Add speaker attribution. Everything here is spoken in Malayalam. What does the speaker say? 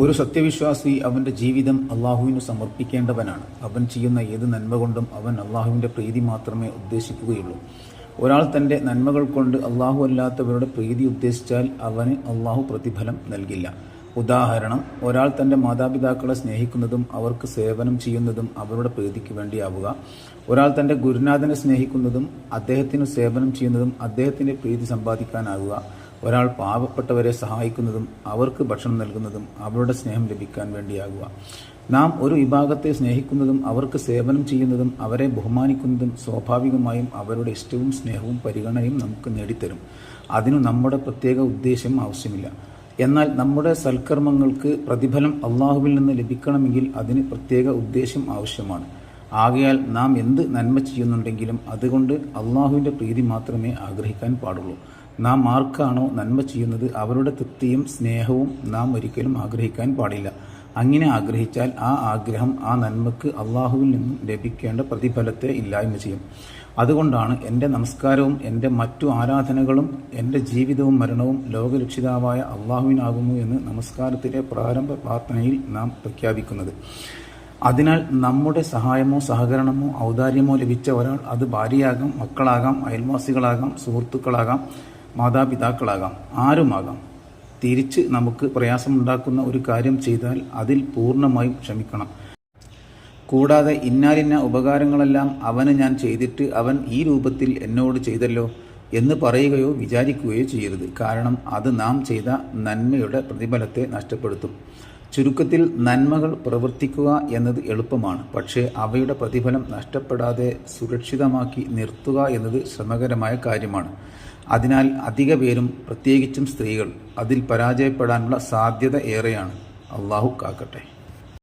Speaker 1: ഒരു സത്യവിശ്വാസി അവന്റെ ജീവിതം അള്ളാഹുവിന് സമർപ്പിക്കേണ്ടവനാണ്. അവൻ ചെയ്യുന്ന ഏത് നന്മ കൊണ്ടും അവൻ അള്ളാഹുവിന്റെ പ്രീതി മാത്രമേ ഉദ്ദേശിക്കുകയുള്ളൂ. ഒരാൾ തന്റെ നന്മകൾ കൊണ്ട് അള്ളാഹു അല്ലാത്തവരുടെ പ്രീതി ഉദ്ദേശിച്ചാൽ അവന് അള്ളാഹു പ്രതിഫലം നൽകില്ല. ഉദാഹരണം ഒരാൾ തന്റെ മാതാപിതാക്കളെ സ്നേഹിക്കുന്നതും അവർക്ക് സേവനം ചെയ്യുന്നതും അവരുടെ പ്രീതിക്ക് വേണ്ടിയാവുക. ഒരാൾ തന്റെ ഗുരുനാഥനെ സ്നേഹിക്കുന്നതും അദ്ദേഹത്തിന് സേവനം ചെയ്യുന്നതും അദ്ദേഹത്തിന്റെ പ്രീതി സമ്പാദിക്കാനാവുക. ഒരാൾ പാവപ്പെട്ടവരെ സഹായിക്കുന്നതും അവർക്ക് ഭക്ഷണം നൽകുന്നതും അവരുടെ സ്നേഹം ലഭിക്കാൻ വേണ്ടിയാകുക. നാം ഒരു വിഭാഗത്തെ സ്നേഹിക്കുന്നതും അവർക്ക് സേവനം ചെയ്യുന്നതും അവരെ ബഹുമാനിക്കുന്നതും സ്വാഭാവികമായും അവരുടെ ഇഷ്ടവും സ്നേഹവും പരിഗണനയും നമുക്ക് നേടിത്തരും. അതിനു നമ്മുടെ പ്രത്യേക ഉദ്ദേശം ആവശ്യമില്ല. എന്നാൽ നമ്മുടെ സൽക്കർമ്മങ്ങൾക്ക് പ്രതിഫലം അള്ളാഹുവിൽ നിന്ന് ലഭിക്കണമെങ്കിൽ അതിന് പ്രത്യേക ഉദ്ദേശം ആവശ്യമാണ്. ആകയാൽ നാം എന്ത് നന്മ ചെയ്യുന്നുണ്ടെങ്കിലും അതുകൊണ്ട് അള്ളാഹുവിന്റെ പ്രീതി മാത്രമേ ആഗ്രഹിക്കാൻ പാടുള്ളൂ. നാം ആർക്കാണോ നന്മ ചെയ്യുന്നത് അവരുടെ തൃപ്തിയും സ്നേഹവും നാം ഒരിക്കലും ആഗ്രഹിക്കാൻ പാടില്ല. അങ്ങനെ ആഗ്രഹിച്ചാൽ ആ ആഗ്രഹം ആ നന്മക്ക് അള്ളാഹുവിൽ നിന്നും ലഭിക്കേണ്ട പ്രതിഫലത്തെ ഇല്ലായ്മ ചെയ്യും. അതുകൊണ്ടാണ് എന്റെ നമസ്കാരവും എന്റെ മറ്റു ആരാധനകളും എന്റെ ജീവിതവും മരണവും ലോകരക്ഷിതാവായ അള്ളാഹുവിനാകുന്നു എന്ന് നമസ്കാരത്തിലെ പ്രാരംഭ പ്രാർത്ഥനയിൽ നാം പ്രഖ്യാപിക്കുന്നത്. അതിനാൽ നമ്മുടെ സഹായമോ സഹകരണമോ ഔദാര്യമോ ലഭിച്ച ഒരാൾ അത് ഭാര്യയാകാം മക്കളാകാം അയൽവാസികളാകാം സുഹൃത്തുക്കളാകാം മാതാപിതാക്കളാകാം ആരുമാകാം. തിരിച്ച് നമുക്ക് പ്രയാസമുണ്ടാക്കുന്ന ഒരു കാര്യം ചെയ്താൽ അതിൽ പൂർണമായും ക്ഷമിക്കണം. കൂടാതെ ഇന്നാലിന്ന ഉപകാരങ്ങളെല്ലാം അവന് ഞാൻ ചെയ്തിട്ട് അവൻ ഈ രൂപത്തിൽ എന്നോട് ചെയ്തല്ലോ എന്ന് പറയുകയോ വിചാരിക്കുകയോ ചെയ്യരുത്. കാരണം അത് നാം ചെയ്ത നന്മയുടെ പ്രതിഫലത്തെ നഷ്ടപ്പെടുത്തും. ചുരുക്കത്തിൽ നന്മകൾ പ്രവർത്തിക്കുക എന്നത് എളുപ്പമാണ്. പക്ഷേ അവയുടെ പ്രതിഫലം നഷ്ടപ്പെടാതെ സുരക്ഷിതമാക്കി നിർത്തുക എന്നത് ശ്രമകരമായ കാര്യമാണ്. അതിനാൽ അധിക പേരും പ്രത്യേകിച്ചും സ്ത്രീകൾ അതിൽ പരാജയപ്പെടാനുള്ള സാധ്യത ഏറെയാണ്. അള്ളാഹു കാക്കട്ടെ.